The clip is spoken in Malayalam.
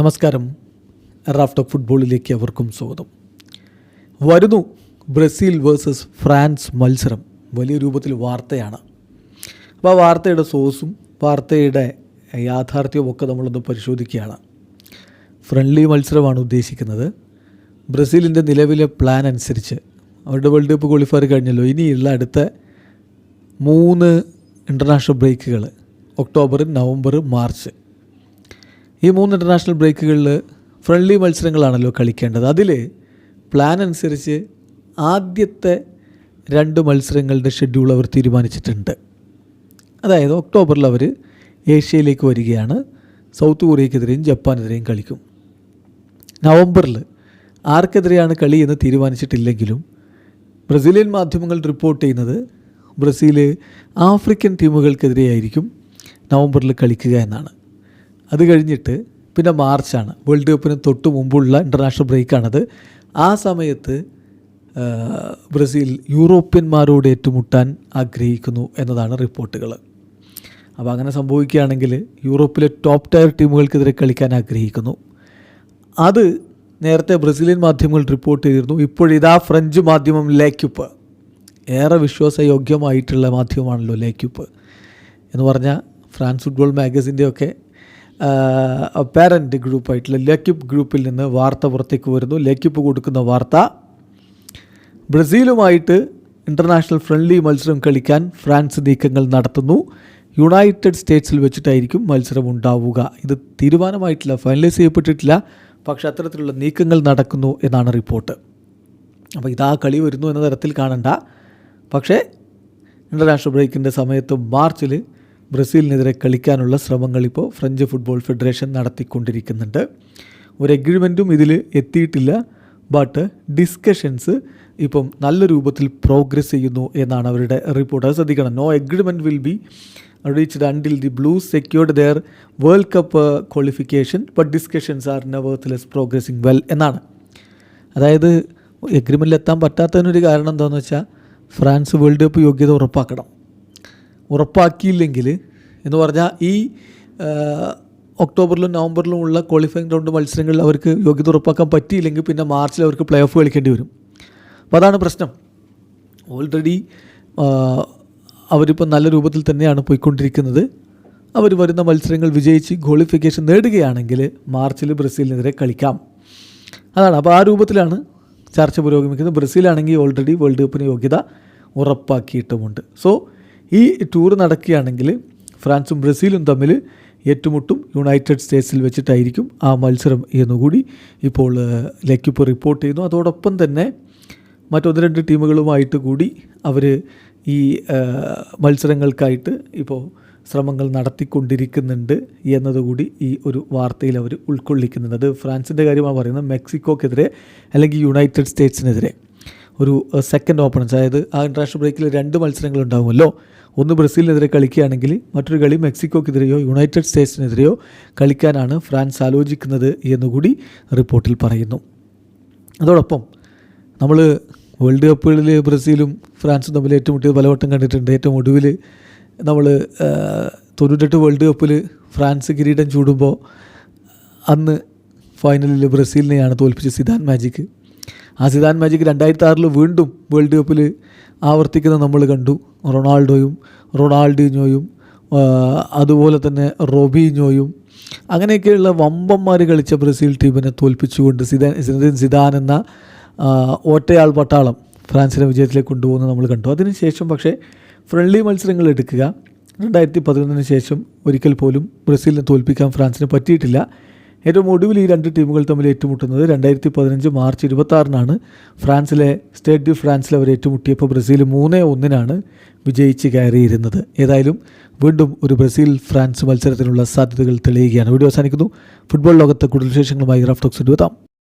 നമസ്കാരം. റാഫ്റ്റർ ഫുട്ബോളിലേക്ക് അവർക്കും സ്വാഗതം. വരുന്നു ബ്രസീൽ വേഴ്സസ് ഫ്രാൻസ് മത്സരം. വലിയ രൂപത്തിൽ വാർത്തയാണ്. അപ്പോൾ ആ വാർത്തയുടെ സോഴ്സും വാർത്തയുടെ യാഥാർത്ഥ്യവും ഒക്കെ നമ്മളൊന്ന് പരിശോധിക്കുകയാണ്. ഫ്രണ്ട്ലി മത്സരമാണ് ഉദ്ദേശിക്കുന്നത്. ബ്രസീലിന്റെ നിലവിലെ പ്ലാൻ അനുസരിച്ച് അവരുടെ വേൾഡ് കപ്പ് ക്വാളിഫയർ കഴിഞ്ഞല്ലോ. ഇനിയുള്ള അടുത്ത മൂന്ന് ഇന്റർനാഷണൽ ബ്രേക്കുകൾ ഒക്ടോബർ നവംബർ മാർച്ച്. ഈ മൂന്ന് ഇന്റർനാഷണൽ ബ്രേക്കുകളിൽ ഫ്രണ്ട്ലി മത്സരങ്ങളാണല്ലോ കളിക്കേണ്ടത്. അതിൽ പ്ലാൻ അനുസരിച്ച് ആദ്യത്തെ രണ്ട് മത്സരങ്ങളുടെ ഷെഡ്യൂൾ അവർ തീരുമാനിച്ചിട്ടുണ്ട്. അതായത് ഒക്ടോബറിൽ അവർ ഏഷ്യയിലേക്ക് വരികയാണ്. സൗത്ത് കൊറിയക്കെതിരെയും ജപ്പാനെതിരെയും കളിക്കും. നവംബറിൽ ആർക്കെതിരെയാണ് കളി എന്ന് തീരുമാനിച്ചിട്ടില്ലെങ്കിലും ബ്രസീലിയൻ മാധ്യമങ്ങൾ റിപ്പോർട്ട് ചെയ്യുന്നത് ബ്രസീൽ ആഫ്രിക്കൻ ടീമുകൾക്കെതിരെയായിരിക്കും നവംബറിൽ കളിക്കുക എന്നാണ്. അത് കഴിഞ്ഞിട്ട് പിന്നെ മാർച്ചാണ്. വേൾഡ് കപ്പിന് തൊട്ട് മുമ്പുള്ള ഇന്റർനാഷണൽ ബ്രേക്കാണത്. ആ സമയത്ത് ബ്രസീൽ യൂറോപ്യന്മാരോട് ഏറ്റുമുട്ടാൻ ആഗ്രഹിക്കുന്നു എന്നതാണ് റിപ്പോർട്ടുകൾ. അപ്പോൾ അങ്ങനെ സംഭവിക്കുകയാണെങ്കിൽ യൂറോപ്പിലെ ടോപ്പ് ടയർ ടീമുകൾക്കെതിരെ കളിക്കാൻ ആഗ്രഹിക്കുന്നു. അത് നേരത്തെ ബ്രസീലിയൻ മാധ്യമങ്ങൾ റിപ്പോർട്ട് ചെയ്തിരുന്നു. ഇപ്പോഴിതാ ഫ്രഞ്ച് മാധ്യമം ലേക്യുപ്പ്. ഏറെ വിശ്വാസയോഗ്യമായിട്ടുള്ള മാധ്യമമാണല്ലോ ലേക്യുപ്പ്. എന്ന് പറഞ്ഞാൽ ഫ്രാൻസ് ഫുട്ബോൾ മാഗസിന്റെ ഒക്കെ പാരന്റ് ഗ്രൂപ്പായിട്ടുള്ള ലക്കിപ്പ് ഗ്രൂപ്പിൽ നിന്ന് വാർത്ത പുറത്തേക്ക് വരുന്നു. ലക്കിപ്പ് കൊടുക്കുന്ന വാർത്ത ബ്രസീലുമായിട്ട് ഇന്റർനാഷണൽ ഫ്രണ്ട്ലി മത്സരം കളിക്കാൻ ഫ്രാൻസ് നീക്കങ്ങൾ നടത്തുന്നു. യുണൈറ്റഡ് സ്റ്റേറ്റ്സിൽ വെച്ചിട്ടായിരിക്കും മത്സരം ഉണ്ടാവുക. ഇത് തീരുമാനമായിട്ടില്ല ഫൈനലൈസ് ചെയ്യപ്പെട്ടിട്ടില്ല പക്ഷേ അത്തരത്തിലുള്ള നീക്കങ്ങൾ നടക്കുന്നു എന്നാണ് റിപ്പോർട്ട് അപ്പോൾ ഇതാ കളി വരുന്നു എന്ന തരത്തിൽ കാണണ്ട. പക്ഷേ ഇന്റർനാഷണൽ ബ്രേക്കിന്റെ സമയത്ത് മാർച്ചിൽ ബ്രസീലിനെതിരെ കളിക്കാനുള്ള ശ്രമങ്ങൾ ഇപ്പോൾ ഫ്രഞ്ച് ഫുട്ബോൾ ഫെഡറേഷൻ നടത്തിക്കൊണ്ടിരിക്കുന്നുണ്ട്. ഒരു എഗ്രിമെന്റും ഇതിൽ എത്തിയിട്ടില്ല. ബട്ട് ഡിസ്കഷൻസ് ഇപ്പം നല്ല രൂപത്തിൽ പ്രോഗ്രസ് ചെയ്യുന്നു എന്നാണ് അവരുടെ റിപ്പോർട്ട് അത് ശ്രദ്ധിക്കണം. No agreement will be reached until the blue secured their world cup qualification but discussions are nevertheless progressing well എന്നാണ്. അതായത് എഗ്രിമെന്റിൽ എത്താൻ പറ്റാത്തതിനൊരു കാരണം എന്താണെന്ന് വെച്ചാൽ ഫ്രാൻസ് വേൾഡ് കപ്പ് യോഗ്യത ഉറപ്പാക്കണം. ഉറപ്പാക്കിയില്ലെങ്കിൽ എന്ന് പറഞ്ഞാൽ ഈ ഒക്ടോബറിലും നവംബറിലും ഉള്ള ക്വാളിഫയിങ് റൗണ്ട് മത്സരങ്ങളിൽ അവർക്ക് യോഗ്യത ഉറപ്പാക്കാൻ പറ്റിയില്ലെങ്കിൽ പിന്നെ മാർച്ചിൽ അവർക്ക് പ്ലേ ഓഫ് കളിക്കേണ്ടി വരും. അപ്പോൾ അതാണ് പ്രശ്നം. ഓൾറെഡി അവരിപ്പോൾ നല്ല രൂപത്തിൽ തന്നെയാണ് പോയിക്കൊണ്ടിരിക്കുന്നത്. അവർ വരുന്ന മത്സരങ്ങൾ വിജയിച്ച് ക്വാളിഫിക്കേഷൻ നേടുകയാണെങ്കിൽ മാർച്ചിൽ ബ്രസീലിനെതിരെ കളിക്കാം. അതാണ്. അപ്പോൾ ആ രൂപത്തിലാണ് ചർച്ച പുരോഗമിക്കുന്നത്. ബ്രസീലാണെങ്കിൽ ഓൾറെഡി വേൾഡ് കപ്പിന് യോഗ്യത ഉറപ്പാക്കിയിട്ടുമുണ്ട്. സോ ഈ ടൂർ നടക്കുകയാണെങ്കിൽ ഫ്രാൻസും ബ്രസീലും തമ്മിൽ ഏറ്റുമുട്ടും യുണൈറ്റഡ് സ്റ്റേറ്റ്സിൽ വെച്ചിട്ടായിരിക്കും ആ മത്സരം എന്നുകൂടി ഇപ്പോൾ ലക്കിപ്പ് റിപ്പോർട്ട് ചെയ്യുന്നു. അതോടൊപ്പം തന്നെ മറ്റൊന്ന് രണ്ട് ടീമുകളുമായിട്ട് കൂടി അവർ ഈ മത്സരങ്ങൾക്കായിട്ട് ഇപ്പോൾ ശ്രമങ്ങൾ നടത്തിക്കൊണ്ടിരിക്കുന്നുണ്ട് എന്നതുകൂടി ഈ ഒരു വാർത്തയിൽ അവർ ഉൾക്കൊള്ളിക്കുന്നുണ്ട്. അത് ഫ്രാൻസിന്റെ കാര്യമാണ് പറയുന്നത്. മെക്സിക്കോക്കെതിരെ അല്ലെങ്കിൽ യുണൈറ്റഡ് സ്റ്റേറ്റ്സിനെതിരെ. ഒരു സെക്കൻഡ് ഓപ്പണൻസ് അതായത് ആ ഇന്റർനാഷണൽ ബ്രേക്കിൽ രണ്ട് മത്സരങ്ങൾ ഉണ്ടാകുമല്ലോ ഒന്ന് ബ്രസീലിനെതിരെ കളിക്കുകയാണെങ്കിൽ മറ്റൊരു കളി മെക്സിക്കോക്കെതിരെയോ യുണൈറ്റഡ് സ്റ്റേറ്റ്സിനെതിരെയോ കളിക്കാനാണ് ഫ്രാൻസ് ആലോചിക്കുന്നത് എന്നുകൂടി റിപ്പോർട്ടിൽ പറയുന്നു. അതോടൊപ്പം നമ്മൾ വേൾഡ് കപ്പുകളിൽ ബ്രസീലും ഫ്രാൻസും തമ്മിൽ ഏറ്റുമുട്ടിയത് പലവട്ടം കണ്ടിട്ടുണ്ട്. ഏറ്റവും ഒടുവിൽ നമ്മൾ തൊണ്ണൂറ്റെട്ട് വേൾഡ് കപ്പിൽ ഫ്രാൻസ് കിരീടം ചൂടുമ്പോൾ അന്ന് ഫൈനലിൽ ബ്രസീലിനെയാണ് തോൽപ്പിച്ച് സിദാൻ മാജിക്ക് ആ സിദാൻ മാജിക്ക് രണ്ടായിരത്തി ആറിൽ വീണ്ടും വേൾഡ് കപ്പിൽ ആവർത്തിക്കുന്നത് നമ്മൾ കണ്ടു. റൊണാൾഡോയും റൊണാൾഡിനോയും അതുപോലെ തന്നെ റോബിഞ്ഞോയും അങ്ങനെയൊക്കെയുള്ള വമ്പന്മാർ കളിച്ച ബ്രസീൽ ടീമിനെ തോൽപ്പിച്ചുകൊണ്ട് സിദാൻ സിദാൻ എന്ന ഒറ്റയാൾ പട്ടാളം ഫ്രാൻസിനെ വിജയത്തിലേക്ക് കൊണ്ടുപോകുന്നത് നമ്മൾ കണ്ടു. അതിനുശേഷം പക്ഷേ ഫ്രണ്ട്ലി മത്സരങ്ങൾ എടുക്കുക. രണ്ടായിരത്തി പതിനൊന്നിന് ശേഷം ഒരിക്കൽ പോലും ബ്രസീലിനെ തോൽപ്പിക്കാൻ ഫ്രാൻസിന് പറ്റിയിട്ടില്ല. ഏറ്റവും ഒടുവിൽ ഈ രണ്ട് ടീമുകൾ തമ്മിൽ ഏറ്റുമുട്ടുന്നത് രണ്ടായിരത്തി പതിനഞ്ച് മാർച്ച് ഇരുപത്താറിനാണ്. ഫ്രാൻസിലെ സ്റ്റേറ്റ് ഡി ഫ്രാൻസിൽ അവർ ഏറ്റുമുട്ടിയപ്പോൾ ബ്രസീൽ മൂന്നേ ഒന്നിനാണ് വിജയിച്ച് കയറിയിരുന്നത്. ഏതായാലും വീണ്ടും ഒരു ബ്രസീൽ ഫ്രാൻസ് മത്സരത്തിനുള്ള സാധ്യതകൾ തെളിയുകയാണ്. വീഡിയോ അവസാനിക്കുന്നു. ഫുട്ബോൾ ലോകത്തെ കൂടുതൽ വിശേഷങ്ങളുമായി റഫ് ടോക്സ് എത്താം